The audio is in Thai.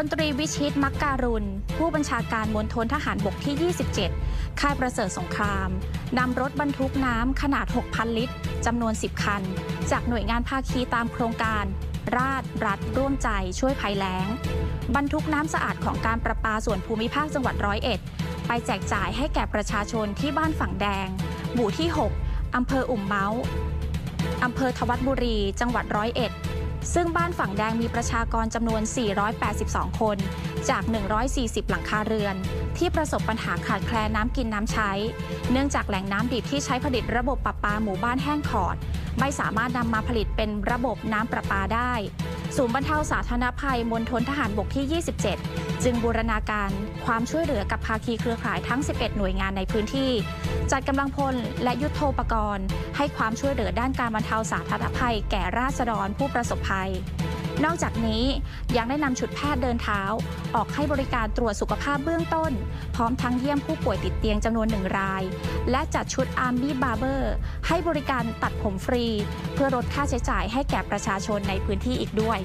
พลตรีวิชิตมักการุณ ผู้บัญชาการมณฑลทหารบกที่ 27 ค่ายประเสริฐสงครามนำรถบรรทุกน้ำขนาด 6,000 ลิตรจำนวน 10 คัน จากหน่วยงานภาคีตามโครงการ ราชรัฐร่วมใจช่วยภัยแล้ง บรรทุกน้ำสะอาดของการประปาส่วนภูมิภาคจังหวัดร้อยเอ็ด ไปแจกจ่ายให้แก่ประชาชนที่บ้านฝั่งแดง หมู่ที่ 6อำเภออุ่มเมาส์อำเภอทวัดบุรี จังหวัดร้อยเอ็ด ซึ่งบ้านฝั่งแดงมีประชากรจำนวน 482 คน จาก 140 หลังคาเรือน ที่ประสบปัญหาขาดแคลนน้ำกินน้ำใช้ เนื่องจากแหล่งน้ำดิบที่ใช้ผลิตระบบประปาหมู่บ้านแห้งขอด ไม่สามารถนำมาผลิตเป็นระบบน้ำประปาได้ ศูนย์บรรเทาสาธารณภัยมณฑลทหารบกที่ 27 จึงบูรณาการความช่วยเหลือกับภาคีเครือข่ายทั้ง 11 หน่วยงานในพื้นที่ จัดกำลังพลและยุทโธปกรณ์ ให้ความช่วยเหลือด้านการบรรเทาสาธารณภัย แก่ราษฎรผู้ประสบภัย นอกจากนี้ยังได้นำชุดแพทย์เดินเท้า ออกให้บริการตรวจสุขภาพเบื้องต้น พร้อมทั้งเยี่ยมผู้ป่วยติดเตียงจำนวนหนึ่งราย และจัดชุดอาร์มี่บาร์เบอร์ให้บริการตัดผมฟรี เพื่อลดค่าใช้จ่ายให้แก่ประชาชนในพื้นที่อีกด้วย